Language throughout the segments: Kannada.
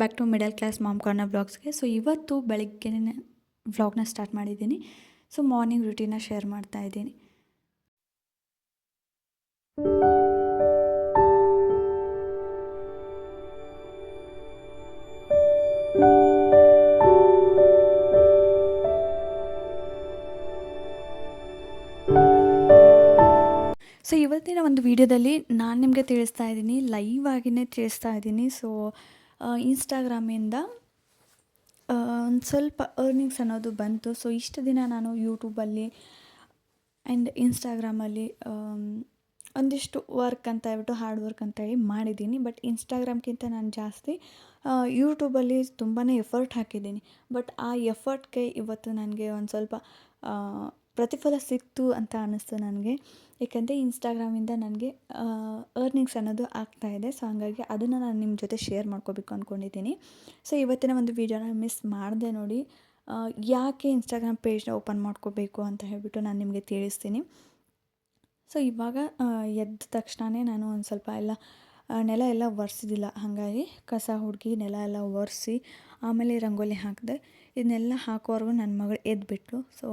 Back to middle class mom corner ಬ್ಲಾಗ್ಸ್ಗೆ so ಇವತ್ತು ಬೆಳಗ್ಗೆ ವ್ಲಾಗ್ನ ಸ್ಟಾರ್ಟ್ ಮಾಡಿದ್ದೀನಿ. ಸೊ ಮಾರ್ನಿಂಗ್ ರುಟೀನ ಶೇರ್ ಮಾಡ್ತಾ ಇದ್ದೀನಿ. ಸೊ ಇವತ್ತಿನ ಒಂದು ವಿಡಿಯೋದಲ್ಲಿ ನಾನು ನಿಮಗೆ ತಿಳಿಸ್ತಾ ಇದ್ದೀನಿ. ಲೈವ್ ಆಗಿನೇ ತಿಳಿಸ್ತಾ ಇದ್ದೀನಿ. ಸೊ ಇನ್ಸ್ಟಾಗ್ರಾಮಿಂದ ಒಂದು ಸ್ವಲ್ಪ ಅರ್ನಿಂಗ್ಸ್ ಅನ್ನೋದು ಬಂತು. ಸೊ ಇಷ್ಟು ದಿನ ನಾನು ಯೂಟ್ಯೂಬಲ್ಲಿ ಆ್ಯಂಡ್ ಇನ್ಸ್ಟಾಗ್ರಾಮಲ್ಲಿ ಒಂದಿಷ್ಟು ವರ್ಕ್ ಅಂತ ಹೇಳ್ಬಿಟ್ಟು ಹಾರ್ಡ್ ವರ್ಕ್ ಅಂತ ಹೇಳಿ ಮಾಡಿದ್ದೀನಿ. ಬಟ್ ಇನ್ಸ್ಟಾಗ್ರಾಮ್ಗಿಂತ ನಾನು ಜಾಸ್ತಿ ಯೂಟ್ಯೂಬಲ್ಲಿ ತುಂಬಾ ಎಫರ್ಟ್ ಹಾಕಿದ್ದೀನಿ. ಬಟ್ ಆ ಎಫರ್ಟ್ಗೆ ಇವತ್ತು ನನಗೆ ಒಂದು ಸ್ವಲ್ಪ ಪ್ರತಿಫಲ ಸಿಕ್ತು ಅಂತ ಅನ್ನಿಸ್ತು ನನಗೆ. ಏಕೆಂದರೆ ಇನ್ಸ್ಟಾಗ್ರಾಮಿಂದ ನನಗೆ ಅರ್ನಿಂಗ್ಸ್ ಅನ್ನೋದು ಆಗ್ತಾ ಇದೆ. ಸೊ ಹಂಗಾಗಿ ಅದನ್ನು ನಾನು ನಿಮ್ಮ ಜೊತೆ ಶೇರ್ ಮಾಡ್ಕೋಬೇಕು ಅಂದ್ಕೊಂಡಿದ್ದೀನಿ ಸೊ ಇವತ್ತಿನ ಒಂದು ವೀಡಿಯೋನ ಮಿಸ್ ಮಾಡಿದೆ ನೋಡಿ ಯಾಕೆ ಇನ್ಸ್ಟಾಗ್ರಾಮ್ ಪೇಜ್ನ ಓಪನ್ ಮಾಡ್ಕೋಬೇಕು ಅಂತ ಹೇಳಿಬಿಟ್ಟು ನಾನು ನಿಮಗೆ ತಿಳಿಸ್ತೀನಿ. ಸೊ ಇವಾಗ ಎದ್ದ ತಕ್ಷಣವೇ ನಾನು ಒಂದು ಸ್ವಲ್ಪ ಎಲ್ಲ ನೆಲ ಎಲ್ಲ ಒರೆಸಿದಿಲ್ಲ ಹಾಗಾಗಿ ಕಸ, ಹುಡುಗಿ, ನೆಲ ಎಲ್ಲ ಒರೆಸಿ ಆಮೇಲೆ ರಂಗೋಲಿ ಹಾಕಿದೆ ಇದನ್ನೆಲ್ಲ ಹಾಕೋವರೆಗೂ ನನ್ನ ಮಗಳು ಎದ್ದುಬಿಟ್ಲು ಸೊ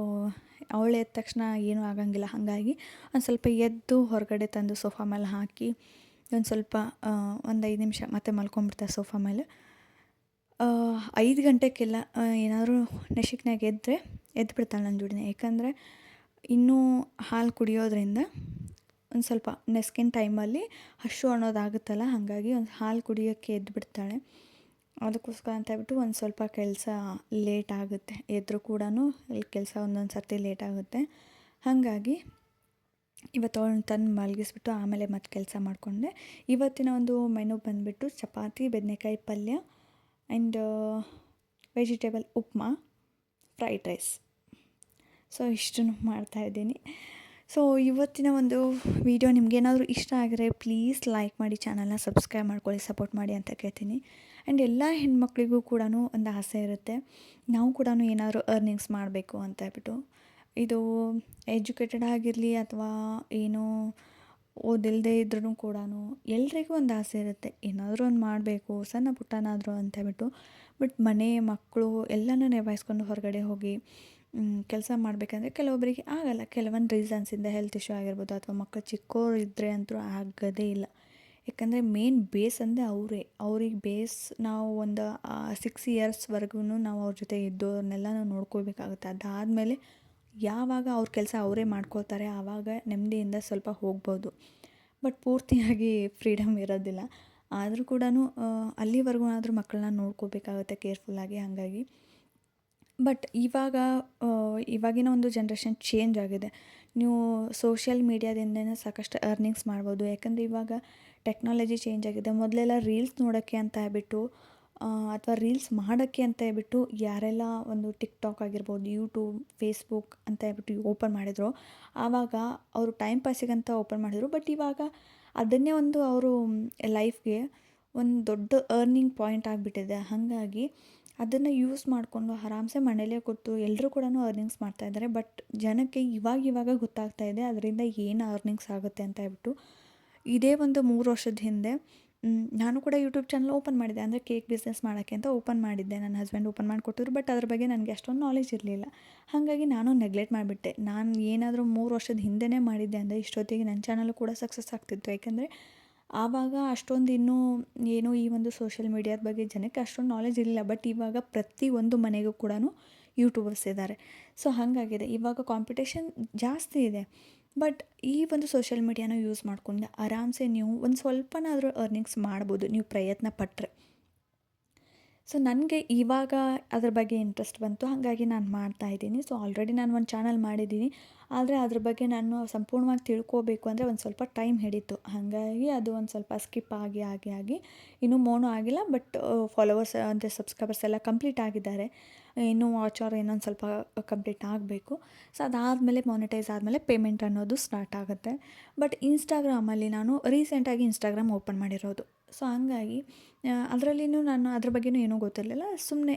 ಅವಳು ಎದ್ದ ತಕ್ಷಣ ಏನೂ ಆಗಂಗಿಲ್ಲ. ಹಾಗಾಗಿ ಒಂದು ಸ್ವಲ್ಪ ಎದ್ದು ಹೊರಗಡೆ ತಂದು ಸೋಫಾ ಮೇಲೆ ಹಾಕಿ ಒಂದು ಸ್ವಲ್ಪ ಒಂದು ಐದು ನಿಮಿಷ ಮತ್ತೆ ಮಲ್ಕೊಂಡ್ಬಿಡ್ತಾರೆ ಸೋಫಾ ಮೇಲೆ. ಐದು ಗಂಟೆಗೆಲ್ಲ ಏನಾದರೂ ನೆಶಿಕ್ನಾಗ ಎದ್ದರೆ ಎದ್ದು ಬಿಡ್ತಾಳೆ ನನ್ನ ಜೋಡಿನ. ಯಾಕಂದರೆ ಇನ್ನೂ ಹಾಲು ಕುಡಿಯೋದ್ರಿಂದ ಒಂದು ಸ್ವಲ್ಪ ನೆಸ್ಕಿನ ಟೈಮಲ್ಲಿ ಹಶು ಅನ್ನೋದಾಗುತ್ತಲ್ಲ, ಹಾಗಾಗಿ ಒಂದು ಹಾಲು ಕುಡಿಯೋಕ್ಕೆ ಎದ್ದು ಬಿಡ್ತಾಳೆ ಅದಕ್ಕೋಸ್ಕರ ಅಂತ ಹೇಳ್ಬಿಟ್ಟು ಒಂದು ಸ್ವಲ್ಪ ಕೆಲಸ ಲೇಟ್ ಆಗುತ್ತೆ. ಎದ್ರೂ ಕೂಡ ಇಲ್ಲಿ ಕೆಲಸ ಒಂದೊಂದು ಸರ್ತಿ ಲೇಟ್ ಆಗುತ್ತೆ. ಹಾಗಾಗಿ ಇವತ್ತು ಅವಳನ್ನ ತಂದು ಮಲಗಿಸ್ಬಿಟ್ಟು ಆಮೇಲೆ ಮತ್ತೆ ಕೆಲಸ ಮಾಡಿಕೊಂಡೆ. ಇವತ್ತಿನ ಒಂದು ಮೆನು ಬಂದುಬಿಟ್ಟು ಚಪಾತಿ ಬದನೆಕಾಯಿ ಪಲ್ಯ and vegetable upma, fried rice. So ಇಷ್ಟನ್ನು ಮಾಡ್ತಾಯಿದ್ದೀನಿ ಸೊ ಇವತ್ತಿನ ಒಂದು ವಿಡಿಯೋ ನಿಮಗೇನಾದರೂ ಇಷ್ಟ ಆಗಿದ್ರೆ ಪ್ಲೀಸ್ ಲೈಕ್ ಮಾಡಿ, ಚಾನಲ್ನ ಸಬ್ಸ್ಕ್ರೈಬ್ ಮಾಡ್ಕೊಳ್ಳಿ, ಸಪೋರ್ಟ್ ಮಾಡಿ ಅಂತ ಕೇಳ್ತೀನಿ. ಆ್ಯಂಡ್ ಎಲ್ಲ ಹೆಣ್ಮಕ್ಳಿಗೂ ಕೂಡ ಒಂದು ಆಸೆ ಇರುತ್ತೆ. ನಾವು ಕೂಡ ಏನಾದರೂ ಅರ್ನಿಂಗ್ಸ್ ಮಾಡಬೇಕು ಅಂತ ಹೇಳ್ಬಿಟ್ಟು. ಇದು ಎಜುಕೇಟೆಡ್ ಆಗಿರಲಿ ಅಥವಾ ಏನೋ ಓದಿಲ್ಲದೆ ಇದ್ರೂ ಕೂಡ ಎಲ್ರಿಗೂ ಒಂದು ಆಸೆ ಇರುತ್ತೆ. ಏನಾದರೂ ಒಂದು ಮಾಡಬೇಕು, ಸಣ್ಣ ಪುಟ್ಟನಾದರೂ ಅಂತ ಹೇಳ್ಬಿಟ್ಟು. ಬಟ್ ಮನೆ, ಮಕ್ಕಳು ಎಲ್ಲನೂ ನಿಭಾಯಿಸ್ಕೊಂಡು ಹೊರಗಡೆ ಹೋಗಿ ಕೆಲಸ ಮಾಡಬೇಕಂದ್ರೆ ಕೆಲವೊಬ್ಬರಿಗೆ ಆಗಲ್ಲ. ಕೆಲವೊಂದು ರೀಸನ್ಸಿಂದ ಹೆಲ್ತ್ ಇಶ್ಯೂ ಆಗಿರ್ಬೋದು ಅಥವಾ ಮಕ್ಕಳು ಚಿಕ್ಕೋರು ಇದ್ದರೆ ಅಂತೂ ಆಗೋದೇ ಇಲ್ಲ. ಯಾಕಂದರೆ ಮೇನ್ ಬೇಸ್ ಅಂದರೆ ಅವರೇ. ಅವ್ರಿಗೆ ಬೇಸ್ ನಾವು ಒಂದು ಸಿಕ್ಸ್ ಇಯರ್ಸ್ವರೆಗೂ ನಾವು ಅವ್ರ ಜೊತೆ ಇದ್ದವ್ರನ್ನೆಲ್ಲ ನಾವು ನೋಡ್ಕೋಬೇಕಾಗುತ್ತೆ ಅದಾದಮೇಲೆ ಯಾವಾಗ ಅವ್ರ ಕೆಲಸ ಅವರೇ ಮಾಡ್ಕೋತಾರೆ ಆವಾಗ ನೆಮ್ಮದಿಯಿಂದ ಸ್ವಲ್ಪ ಹೋಗ್ಬೋದು. ಬಟ್ ಪೂರ್ತಿಯಾಗಿ ಫ್ರೀಡಮ್ ಇರೋದಿಲ್ಲ. ಆದರೂ ಕೂಡ ಅಲ್ಲಿವರೆಗೂ ಆದರೂ ಮಕ್ಕಳನ್ನ ನೋಡ್ಕೋಬೇಕಾಗುತ್ತೆ ಕೇರ್ಫುಲ್ಲಾಗಿ ಹಾಗಾಗಿ ಬಟ್ ಇವಾಗ ಇವಾಗಿನ ಒಂದು ಜನ್ರೇಷನ್ ಚೇಂಜ್ ಆಗಿದೆ. ನೀವು ಸೋಷಿಯಲ್ ಮೀಡ್ಯಾದಿಂದನೇ ಸಾಕಷ್ಟು ಅರ್ನಿಂಗ್ಸ್ ಮಾಡ್ಬೋದು. ಯಾಕಂದರೆ ಇವಾಗ ಟೆಕ್ನಾಲಜಿ ಚೇಂಜ್ ಆಗಿದೆ. ಮೊದಲೆಲ್ಲ ರೀಲ್ಸ್ ನೋಡೋಕ್ಕೆ ಅಂತ ಹೇಳ್ಬಿಟ್ಟು ಅಥವಾ ರೀಲ್ಸ್ ಮಾಡೋಕ್ಕೆ ಅಂತ ಹೇಳ್ಬಿಟ್ಟು ಯಾರೆಲ್ಲ ಒಂದು ಟಿಕ್ ಟಾಕ್ ಆಗಿರ್ಬೋದು ಯೂಟ್ಯೂಬ್ ಫೇಸ್ಬುಕ್ ಅಂತ ಹೇಳ್ಬಿಟ್ಟು ಓಪನ್ ಮಾಡಿದ್ರು, ಆವಾಗ ಅವರು ಟೈಮ್ ಪಾಸಿಗಂತ ಓಪನ್ ಮಾಡಿದರು. ಬಟ್ ಇವಾಗ ಅದನ್ನೇ ಒಂದು ಅವರು ಲೈಫ್ಗೆ ಒಂದು ದೊಡ್ಡ ಅರ್ನಿಂಗ್ ಪಾಯಿಂಟ್ ಆಗಿಬಿಟ್ಟಿದೆ. ಹಾಗಾಗಿ ಅದನ್ನು ಯೂಸ್ ಮಾಡಿಕೊಂಡು ಆರಾಮ್ಸೆ ಮನೇಲೇ ಕೂತು ಎಲ್ಲರೂ ಕೂಡ ಅರ್ನಿಂಗ್ಸ್ ಮಾಡ್ತಾ ಇದ್ದಾರೆ. ಬಟ್ ಜನಕ್ಕೆ ಇವಾಗ ಇವಾಗ ಗೊತ್ತಾಗ್ತಾ ಇದೆ ಅದರಿಂದ ಏನು ಅರ್ನಿಂಗ್ಸ್ ಆಗುತ್ತೆ ಅಂತ ಹೇಳ್ಬಿಟ್ಟು ಇದೇ ಒಂದು ಮೂರು ವರ್ಷದ ಹಿಂದೆ ನಾನು ಕೂಡ ಯೂಟ್ಯೂಬ್ ಚಾನಲ್ ಓಪನ್ ಮಾಡಿದ್ದೆ. ಅಂದರೆ ಕೇಕ್ ಬಿಸ್ನೆಸ್ ಮಾಡೋಕ್ಕೆ ಅಂತ ಓಪನ್ ಮಾಡಿದ್ದೆ. ನನ್ನ ಹಸ್ಬೆಂಡ್ ಓಪನ್ ಮಾಡಿಕೊಟ್ಟಿದ್ರು. ಬಟ್ ಅದ್ರ ಬಗ್ಗೆ ನನಗೆ ಅಷ್ಟೊಂದು ನಾಲೆಜ್ ಇರಲಿಲ್ಲ. ಹಾಗಾಗಿ ನಾನು ನೆಗ್ಲೆಕ್ಟ್ ಮಾಡಿಬಿಟ್ಟೆ. ನಾನು ಏನಾದರೂ ಮೂರು ವರ್ಷದ ಹಿಂದೆನೇ ಮಾಡಿದ್ದೆ ಅಂದರೆ ಇಷ್ಟೊತ್ತಿಗೆ ನನ್ನ ಚಾನಲ್ ಕೂಡ ಸಕ್ಸಸ್ ಆಗ್ತಿತ್ತು. ಯಾಕೆಂದರೆ ಆವಾಗ ಅಷ್ಟೊಂದು ಇನ್ನೂ ಏನು ಈ ಒಂದು ಸೋಷಿಯಲ್ ಮೀಡಿಯಾದ ಬಗ್ಗೆ ಜನಕ್ಕೆ ಅಷ್ಟೊಂದು ನಾಲೆಜ್ ಇರಲಿಲ್ಲ. ಬಟ್ ಇವಾಗ ಪ್ರತಿ ಒಂದು ಮನೆಗೂ ಕೂಡ ಯೂಟ್ಯೂಬರ್ಸ್ ಇದ್ದಾರೆ. ಸೊ ಹಾಗಾಗಿದೆ. ಇವಾಗ ಕಾಂಪಿಟೇಷನ್ ಜಾಸ್ತಿ ಇದೆ. ಬಟ್ ಈ ಒಂದು ಸೋಷಿಯಲ್ ಮೀಡಿಯಾನ ಯೂಸ್ ಮಾಡ್ಕೊಂಡು ಆರಾಮ್ಸೆ ನೀವು ಒಂದು ಸ್ವಲ್ಪನಾದರೂ ಅರ್ನಿಂಗ್ಸ್ ಮಾಡ್ಬೋದು. ನೀವು ಪ್ರಯತ್ನ ಪಟ್ಟರೆ ಸೊ ನನಗೆ ಇವಾಗ ಅದ್ರ ಬಗ್ಗೆ ಇಂಟ್ರೆಸ್ಟ್ ಬಂತು. ಹಾಗಾಗಿ ನಾನು ಮಾಡ್ತಾ ಇದ್ದೀನಿ. ಸೊ ಆಲ್ರೆಡಿ ನಾನು ಒಂದು ಚಾನಲ್ ಮಾಡಿದ್ದೀನಿ. ಆದರೆ ಅದ್ರ ಬಗ್ಗೆ ನಾನು ಸಂಪೂರ್ಣವಾಗಿ ತಿಳ್ಕೋಬೇಕು ಅಂದರೆ ಒಂದು ಸ್ವಲ್ಪ ಟೈಮ್ ಹಿಡಿತು. ಹಾಗಾಗಿ ಅದು ಒಂದು ಸ್ವಲ್ಪ ಸ್ಕಿಪ್ ಆಗಿ ಆಗಿ ಆಗಿ ಇನ್ನೂ ಮೋನೋ ಆಗಿಲ್ಲ ಬಟ್ ಫಾಲೋವರ್ಸ್ ಅಂದರೆ ಸಬ್ಸ್ಕ್ರೈಬರ್ಸ್ ಎಲ್ಲ ಕಂಪ್ಲೀಟ್ ಆಗಿದ್ದಾರೆ. ಇನ್ನೂ ವಾಚ್ ಅವರ್ ಇನ್ನೊಂದು ಸ್ವಲ್ಪ ಕಂಪ್ಲೀಟ್ ಆಗಬೇಕು. ಸೊ ಅದಾದಮೇಲೆ ಮಾನಿಟೈಸ್ ಆದಮೇಲೆ ಪೇಮೆಂಟ್ ಅನ್ನೋದು ಸ್ಟಾರ್ಟ್ ಆಗುತ್ತೆ. ಬಟ್ ಇನ್ಸ್ಟಾಗ್ರಾಮಲ್ಲಿ ನಾನು ರೀಸೆಂಟಾಗಿ ಇನ್ಸ್ಟಾಗ್ರಾಮ್ ಓಪನ್ ಮಾಡಿರೋದು. ಸೊ ಹಂಗಾಗಿ ಅದರಲ್ಲಿನೂ ನಾನು ಅದ್ರ ಬಗ್ಗೆಯೂ ಏನೂ ಗೊತ್ತಿರಲಿಲ್ಲ. ಸುಮ್ಮನೆ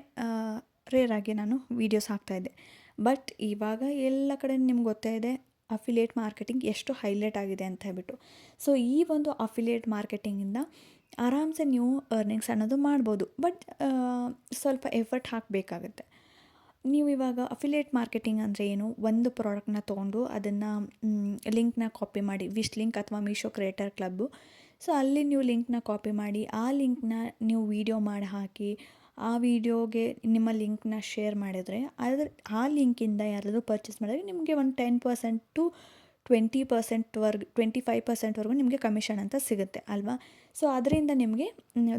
ರೇರಾಗಿ ನಾನು ವೀಡಿಯೋಸ್ ಹಾಕ್ತಾಯಿದ್ದೆ ಬಟ್ ಇವಾಗ ಎಲ್ಲ ಕಡೆ ನಿಮ್ಗೆ ಗೊತ್ತೇ ಇದೆ ಅಫಿಲಿಯೇಟ್ ಮಾರ್ಕೆಟಿಂಗ್ ಎಷ್ಟು ಹೈಲೈಟ್ ಆಗಿದೆ ಅಂತ ಹೇಳ್ಬಿಟ್ಟು. ಸೊ ಈ ಒಂದು ಅಫಿಲಿಯೇಟ್ ಮಾರ್ಕೆಟಿಂಗಿಂದ ಆರಾಮ್ಸೆ ನೀವು ಅರ್ನಿಂಗ್ಸ್ ಅನ್ನೋದು ಮಾಡ್ಬೋದು. ಬಟ್ ಸ್ವಲ್ಪ ಎಫರ್ಟ್ ಹಾಕಬೇಕಾಗುತ್ತೆ. ನೀವು ಇವಾಗ ಅಫಿಲಿಯೇಟ್ ಮಾರ್ಕೆಟಿಂಗ್ ಅಂದರೆ ಏನು? ಒಂದು ಪ್ರಾಡಕ್ಟ್ನ ತೊಗೊಂಡು ಅದನ್ನು ಲಿಂಕ್ನ ಕಾಪಿ ಮಾಡಿ ವಿಶ್ ಲಿಂಕ್ ಅಥವಾ ಮೀಶೋ ಕ್ರಿಯೇಟರ್ ಕ್ಲಬ್ಬು ಸೊ ಅಲ್ಲಿ ನೀವು ಲಿಂಕ್ನ ಕಾಪಿ ಮಾಡಿ, ಆ ಲಿಂಕ್ನ ನೀವು ವೀಡಿಯೋ ಮಾಡಿ ಹಾಕಿ ಆ ವಿಡಿಯೋಗೆ ನಿಮ್ಮ ಲಿಂಕ್ನ ಶೇರ್ ಮಾಡಿದರೆ ಅದ್ರ ಆ ಲಿಂಕಿಂದ ಯಾರಾದರೂ ಪರ್ಚೇಸ್ ಮಾಡಿದ್ರೆ ನಿಮಗೆ ಒಂದು ಟೆನ್ ಪರ್ಸೆಂಟ್ ಟು ಟ್ವೆಂಟಿ ಪರ್ಸೆಂಟ್ವರೆಗೆ ಟ್ವೆಂಟಿ ಫೈವ್ ಪರ್ಸೆಂಟ್ವರೆಗೂ ನಿಮಗೆ ಕಮಿಷನ್ ಅಂತ ಸಿಗುತ್ತೆ, ಅಲ್ವಾ? ಸೊ ಅದರಿಂದ ನಿಮಗೆ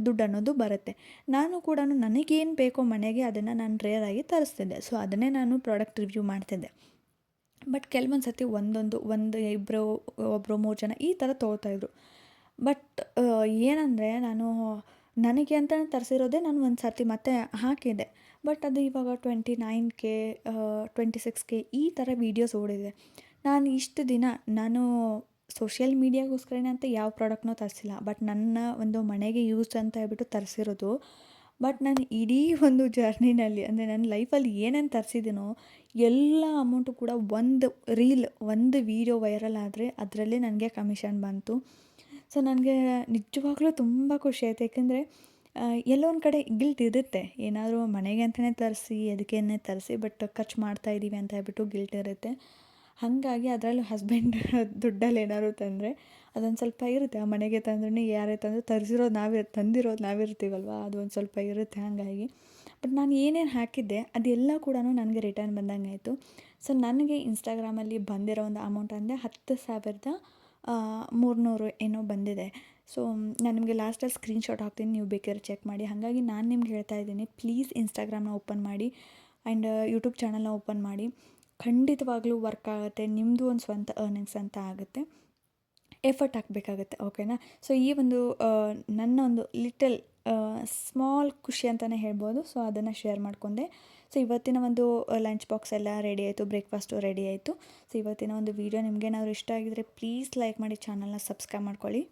ದುಡ್ಡು ಅನ್ನೋದು ಬರುತ್ತೆ. ನಾನು ಕೂಡ ನನಗೇನು ಬೇಕೋ ಮನೆಗೆ ಅದನ್ನು ನಾನು ರೇರಾಗಿ ತರಿಸ್ತಿದ್ದೆ. ಸೊ ಅದನ್ನೇ ನಾನು ಪ್ರಾಡಕ್ಟ್ ರಿವ್ಯೂ ಮಾಡ್ತಿದ್ದೆ. ಬಟ್ ಕೆಲವೊಂದು ಸತಿ ಒಂದೊಂದು, ಒಂದು ಇಬ್ಬರು ಒಬ್ಬರು ಮೂರು ಜನ ಈ ಥರ ತೊಗೋತಾಯಿದ್ರು ಬಟ್ ಏನಂದರೆ ನಾನು ನನಗೆ ಅಂತಲೇ ತರಿಸಿರೋದೇ ನಾನು ಒಂದು ಸರ್ತಿ ಮತ್ತೆ ಹಾಕಿದೆ. ಬಟ್ ಅದು ಇವಾಗ twenty nine K twenty six K ಈ ಥರ ವೀಡಿಯೋಸ್ ಓಡಿದೆ. ನಾನು ಇಷ್ಟು ದಿನ ನಾನು ಸೋಷಿಯಲ್ ಮೀಡಿಯಾಗೋಸ್ಕರನೇ ಅಂತ ಯಾವ ಪ್ರಾಡಕ್ಟ್ನೂ ತರಿಸಿಲ್ಲ. ಬಟ್ ನನ್ನ ಒಂದು ಮನೆಗೆ ಯೂಸ್ ಅಂತ ಹೇಳ್ಬಿಟ್ಟು ತರಿಸಿರೋದು. ಬಟ್ ನಾನು ಇಡೀ ಒಂದು ಜರ್ನಿನಲ್ಲಿ ಅಂದರೆ ನನ್ನ ಲೈಫಲ್ಲಿ ಏನೇನು ತರಿಸಿದ್ದೀನೋ ಎಲ್ಲ ಅಮೌಂಟು ಕೂಡ ಒಂದು ರೀಲ್ ಒಂದು ವೀಡಿಯೋ ವೈರಲ್ ಆದರೆ ಅದರಲ್ಲೇ ನನಗೆ ಕಮಿಷನ್ ಬಂತು. ಸೊ ನನಗೆ ನಿಜವಾಗ್ಲೂ ತುಂಬ ಖುಷಿ ಆಯಿತು. ಯಾಕೆಂದರೆ ಎಲ್ಲೋ ಒಂದು ಕಡೆ ಗಿಲ್ಟ್ ಇರುತ್ತೆ. ಏನಾದರೂ ಮನೆಗೆ ಅಂತಲೇ ತರಿಸಿ ಅದಕ್ಕೇನೆ ತರಿಸಿ ಬಟ್ ಖರ್ಚು ಮಾಡ್ತಾ ಇದ್ದೀವಿ ಅಂತ ಹೇಳ್ಬಿಟ್ಟು ಗಿಲ್ಟ್ ಇರುತ್ತೆ. ಹಾಗಾಗಿ ಅದರಲ್ಲೂ ಹಸ್ಬೆಂಡ್ ದುಡ್ಡಲ್ಲಿ ಏನಾದ್ರು ತಂದರೆ, ಅದೊಂದು ಸ್ವಲ್ಪ ಇರುತ್ತೆ. ಆ ಮನೆಗೆ ತಂದ್ರೂ ಯಾರೇ ತಂದರೂ ತರಿಸಿರೋದು ನಾವೇ ತಂದಿರೋದು ನಾವಿರ್ತೀವಲ್ವ ಅದು ಒಂದು ಸ್ವಲ್ಪ ಇರುತ್ತೆ ಹಾಗಾಗಿ. ಬಟ್ ನಾನು ಏನೇನು ಹಾಕಿದ್ದೆ, ಅದೆಲ್ಲ ಕೂಡ ನನಗೆ ರಿಟರ್ನ್ ಬಂದಂಗೆ ಆಯಿತು. ಸೊ ನನಗೆ ಇನ್ಸ್ಟಾಗ್ರಾಮಲ್ಲಿ ಬಂದಿರೋ ಒಂದು ಅಮೌಂಟ್ ಅಂದರೆ ಹತ್ತು ಸಾವಿರದ ಮೂರುನೂರು ಏನೋ ಬಂದಿದೆ. ಸೊ ನಾನು ನಿಮಗೆ ಲಾಸ್ಟಲ್ಲಿ ಸ್ಕ್ರೀನ್ಶಾಟ್ ಹಾಕ್ತೀನಿ, ನೀವು ಬೇಕಾದ್ರೆ ಚೆಕ್ ಮಾಡಿ. ಹಾಗಾಗಿ ನಾನು ನಿಮ್ಗೆ ಹೇಳ್ತಾ ಇದ್ದೀನಿ ಪ್ಲೀಸ್ ಇನ್ಸ್ಟಾಗ್ರಾಮ್ನ ಓಪನ್ ಮಾಡಿ ಆ್ಯಂಡ್ ಯೂಟ್ಯೂಬ್ ಚಾನಲ್ನ ಓಪನ್ ಮಾಡಿ. ಖಂಡಿತವಾಗ್ಲೂ ವರ್ಕ್ ಆಗುತ್ತೆ ನಿಮ್ಮದು ಒಂದು ಸ್ವಂತ ಅರ್ನಿಂಗ್ಸ್ ಅಂತ ಆಗುತ್ತೆ. ಎಫರ್ಟ್ ಹಾಕಬೇಕಾಗತ್ತೆ ಓಕೆನಾ ಸೊ ಈ ಒಂದು ನನ್ನ ಒಂದು ಲಿಟಲ್ ಸ್ಮಾಲ್ ಖುಷಿ ಅಂತಲೇ ಹೇಳ್ಬೋದು. ಸೊ ಅದನ್ನು ಶೇರ್ ಮಾಡಿಕೊಂಡೆ. ಸೊ ಇವತ್ತಿನ ಒಂದು ಲಂಚ್ ಬಾಕ್ಸ್ ಎಲ್ಲ ರೆಡಿ ಆಯಿತು ಬ್ರೇಕ್ಫಾಸ್ಟು ರೆಡಿ ಆಯಿತು. ಸೊ ಇವತ್ತಿನ ಒಂದು ವೀಡಿಯೋ ನಿಮಗೇನಾದರೂ ಇಷ್ಟ ಆಗಿದ್ದರೆ ಪ್ಲೀಸ್ ಲೈಕ್ ಮಾಡಿ ಚಾನಲ್ನ ಸಬ್ಸ್ಕ್ರೈಬ್ ಮಾಡ್ಕೊಳ್ಳಿ.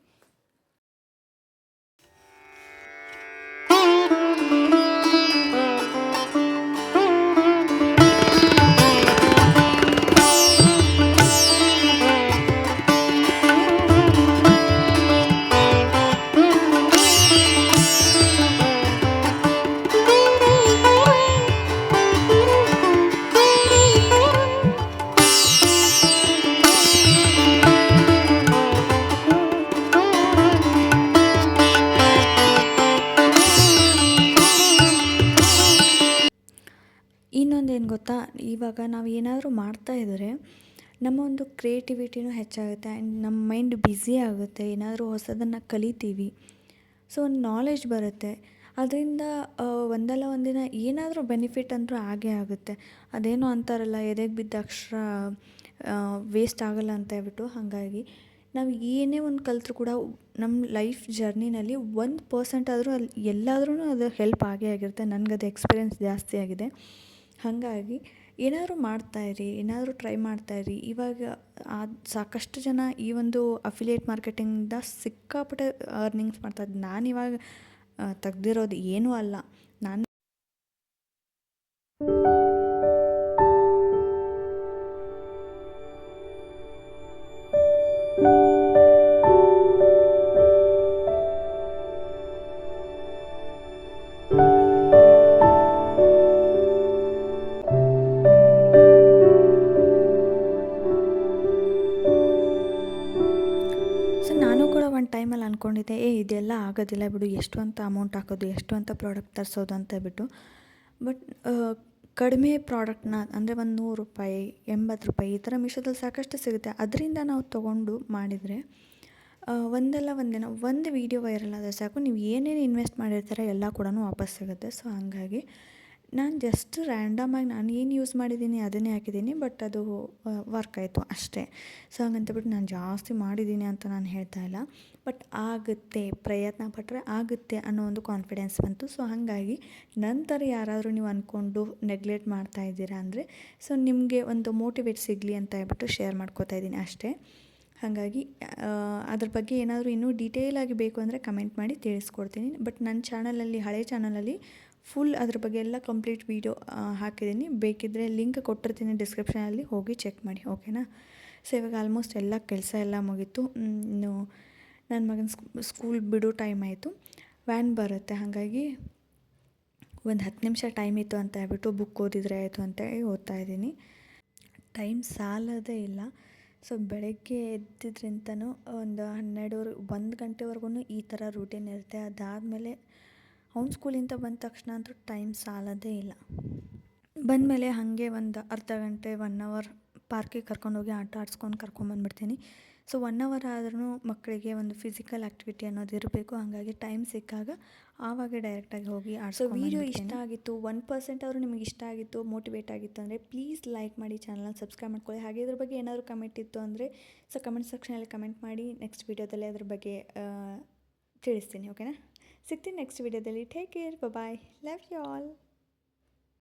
ಗೊತ್ತಾ? ಇವಾಗ ನಾವು ಏನಾದರೂ ಮಾಡ್ತಾ ಇದ್ದರೆ ನಮ್ಮ ಒಂದು ಕ್ರಿಯೇಟಿವಿಟಿನೂ ಹೆಚ್ಚಾಗುತ್ತೆ ಆ್ಯಂಡ್ ನಮ್ಮ ಮೈಂಡ್ ಬ್ಯುಸಿ ಆಗುತ್ತೆ, ಏನಾದರೂ ಹೊಸದನ್ನು ಕಲಿತೀವಿ. ಸೊ ಒಂದು ನಾಲೆಜ್ ಬರುತ್ತೆ. ಅದರಿಂದ ಒಂದಲ್ಲ ಒಂದಿನ ಏನಾದರೂ ಬೆನಿಫಿಟ್ ಅಂದರೂ ಆಗೇ ಆಗುತ್ತೆ. ಅದೇನೋ ಅಂತಾರಲ್ಲ, ಎದೆಗೆ ಬಿದ್ದ ಅಕ್ಷರ ವೇಸ್ಟ್ ಆಗಲ್ಲ ಅಂತ ಹೇಳ್ಬಿಟ್ಟು ಹಾಗಾಗಿ ನಾವು ಏನೇ ಒಂದು ಕಲಿತ್ರು ಕೂಡ ನಮ್ಮ ಲೈಫ್ ಜರ್ನಿನಲ್ಲಿ ಒಂದು ಪರ್ಸೆಂಟ್ ಆದರೂ ಅಲ್ಲಿ ಎಲ್ಲಾದ್ರೂ ಅದು ಹೆಲ್ಪ್ ಆಗೇ ಆಗಿರುತ್ತೆ. ನನಗದು ಎಕ್ಸ್ಪೀರಿಯೆನ್ಸ್ ಜಾಸ್ತಿ ಆಗಿದೆ. ಹಾಗಾಗಿ ಏನಾದರೂ ಮಾಡ್ತಾಯಿರಿ ಏನಾದರೂ ಟ್ರೈ ಮಾಡ್ತಾಯಿರಿ ಇವಾಗ ಸಾಕಷ್ಟು ಜನ ಈ ಒಂದು ಅಫಿಲಿಯೇಟ್ ಮಾರ್ಕೆಟಿಂಗಿಂದ ಸಿಕ್ಕಾಪಟ್ಟೆ ಅರ್ನಿಂಗ್ಸ್ ಮಾಡ್ತಾಯಿದ್ದೆ ನಾನು ಇವಾಗ ತೆಗ್ದಿರೋದು ಏನೂ ಅಲ್ಲ. ಇದೆಲ್ಲ ಆಗೋದಿಲ್ಲ ಬಿಡು ಎಷ್ಟು ಅಂತ ಅಮೌಂಟ್ ಹಾಕೋದು ಎಷ್ಟು ಅಂತ ಪ್ರಾಡಕ್ಟ್ ತರಿಸೋದು ಅಂತ ಬಿಟ್ಟು. ಬಟ್ ಕಡಿಮೆ ಪ್ರಾಡಕ್ಟ್ನ ಅಂದರೆ ಒಂದು ನೂರು ರೂಪಾಯಿ, ಎಂಬತ್ತು ರೂಪಾಯಿ ಈ ಥರ ಮಿಶೋದಲ್ಲಿ ಸಾಕಷ್ಟು ಸಿಗುತ್ತೆ. ಅದರಿಂದ ನಾವು ತೊಗೊಂಡು ಮಾಡಿದರೆ ಒಂದಲ್ಲ ಒಂದಿನ, ಒಂದು ವೀಡಿಯೋ ವೈರಲ್ ಆದರೆ ಸಾಕು. ನೀವು ಏನೇನು ಇನ್ವೆಸ್ಟ್ ಮಾಡಿರ್ತೀರ ಎಲ್ಲ ಕೂಡ ವಾಪಸ್ ಸಿಗುತ್ತೆ. ಸೊ ಹಾಗಾಗಿ ನಾನು ಜಸ್ಟ್ ರ್ಯಾಂಡಮಾಗಿ ನಾನು ಏನು ಯೂಸ್ ಮಾಡಿದ್ದೀನಿ ಅದನ್ನೇ ಹಾಕಿದ್ದೀನಿ ಬಟ್ ಅದು ವರ್ಕ್ ಆಯಿತು ಅಷ್ಟೇ. ಸೊ ಹಾಗಂತಬಿಟ್ಟು ನಾನು ಜಾಸ್ತಿ ಮಾಡಿದ್ದೀನಿ ಅಂತ ನಾನು ಹೇಳ್ತಾ ಇಲ್ಲ. ಬಟ್ ಆಗುತ್ತೆ, ಪ್ರಯತ್ನ ಪಟ್ಟರೆ ಆಗುತ್ತೆ ಅನ್ನೋ ಒಂದು ಕಾನ್ಫಿಡೆನ್ಸ್ ಬಂತು. ಸೊ ಹಾಗಾಗಿ ನಂತರ ಯಾರಾದರೂ ನೀವು ಅಂದ್ಕೊಂಡು ನೆಗ್ಲೆಕ್ಟ್ ಮಾಡ್ತಾ ಇದ್ದೀರಾ ಅಂದರೆ ಸೊ ನಿಮಗೆ ಒಂದು ಮೋಟಿವೇಟ್ ಸಿಗಲಿ ಅಂತ ಹೇಳ್ಬಿಟ್ಟು ಶೇರ್ ಮಾಡ್ಕೋತಾ ಇದ್ದೀನಿ ಅಷ್ಟೇ. ಹಾಗಾಗಿ ಅದ್ರ ಬಗ್ಗೆ ಏನಾದರೂ ಇನ್ನೂ ಡೀಟೇಲಾಗಿ ಬೇಕು ಅಂದರೆ ಕಮೆಂಟ್ ಮಾಡಿ ತಿಳಿಸ್ಕೊಡ್ತೀನಿ. ಬಟ್ ನನ್ನ ಚಾನಲಲ್ಲಿ ಹಳೆ ಚಾನಲಲ್ಲಿ ಫುಲ್ ಅದ್ರ ಬಗ್ಗೆ ಎಲ್ಲ ಕಂಪ್ಲೀಟ್ ವೀಡಿಯೋ ಹಾಕಿದ್ದೀನಿ. ಬೇಕಿದ್ದರೆ ಲಿಂಕ್ ಕೊಟ್ಟಿರ್ತೀನಿ ಡಿಸ್ಕ್ರಿಪ್ಷನಲ್ಲಿ ಹೋಗಿ ಚೆಕ್ ಮಾಡಿ ಓಕೆನಾ ಸೊ ಇವಾಗ ಆಲ್ಮೋಸ್ಟ್ ಎಲ್ಲ ಕೆಲಸ ಎಲ್ಲ ಮುಗೀತು. ಇನ್ನು ನನ್ನ ಮಗನ ಸ್ಕೂಲ್ ಬಿಡೋ ಟೈಮ್ ಆಯಿತು. ವ್ಯಾನ್ ಬರುತ್ತೆ, ಹಾಗಾಗಿ ಒಂದು ಹತ್ತು ನಿಮಿಷ ಟೈಮ್ ಇತ್ತು ಅಂತ ಹೇಳ್ಬಿಟ್ಟು ಬುಕ್ ಓದಿದರೆ ಆಯಿತು ಅಂತ ಓದ್ತಾ ಇದ್ದೀನಿ. ಟೈಮ್ ಸಾಲದೇ ಇಲ್ಲ. ಸೊ ಬೆಳಗ್ಗೆ ಎದ್ದಿದ್ರಿಂದನೂ ಒಂದು ಹನ್ನೆರಡುವರೆ, ಒಂದು ಗಂಟೆವರೆಗೂ ಈ ಥರ ರೂಟೀನ್ ಇರುತ್ತೆ. ಅದಾದಮೇಲೆ ಅವ್ನ ಸ್ಕೂಲಿಂದ ಬಂದ ತಕ್ಷಣ ಅಂತೂ ಟೈಮ್ ಸಾಲೋದೇ ಇಲ್ಲ. ಬಂದಮೇಲೆ ಹಾಗೆ ಒಂದು ಅರ್ಧ ಗಂಟೆ ಒನ್ ಅವರ್ ಪಾರ್ಕಿಗೆ ಕರ್ಕೊಂಡೋಗಿ ಆಟ ಆಡ್ಸ್ಕೊಂಡು ಕರ್ಕೊಂಬಂದ್ಬಿಡ್ತೀನಿ. ಸೊ ಒನ್ ಅವರ್ ಆದ್ರೂ ಮಕ್ಕಳಿಗೆ ಒಂದು ಫಿಸಿಕಲ್ ಆ್ಯಕ್ಟಿವಿಟಿ ಅನ್ನೋದು ಇರಬೇಕು. ಹಾಗಾಗಿ ಟೈಮ್ ಸಿಕ್ಕಾಗ ಆವಾಗ ಡೈರೆಕ್ಟಾಗಿ ಹೋಗಿ ಸೊ ವಿಡಿಯೋ ಇಷ್ಟ ಆಗಿತ್ತು ಒನ್ ಪರ್ಸೆಂಟ್ ಅವರು ನಿಮಗೆ ಇಷ್ಟ ಆಗಿತ್ತು ಮೋಟಿವೇಟ್ ಆಗಿತ್ತು ಅಂದರೆ ಪ್ಲೀಸ್ ಲೈಕ್ ಮಾಡಿ ಚಾನಲ್ನ ಸಬ್ಸ್ಕ್ರೈಬ್ ಮಾಡ್ಕೊಳ್ಳಿ. ಹಾಗೆ ಇದ್ರ ಬಗ್ಗೆ ಏನಾದರೂ ಕಮೆಂಟ್ ಇತ್ತು ಅಂದರೆ ಸೊ ಕಮೆಂಟ್ ಸೆಕ್ಷನಲ್ಲಿ ಕಮೆಂಟ್ ಮಾಡಿ ನೆಕ್ಸ್ಟ್ ವೀಡಿಯೋದಲ್ಲಿ ಅದ್ರ ಬಗ್ಗೆ ತಿಳಿಸ್ತೀನಿ ಓಕೆನಾ ಸಿಗ್ತೀನಿ ನೆಕ್ಸ್ಟ್ ವೀಡಿಯೋದಲ್ಲಿ take care bye love you all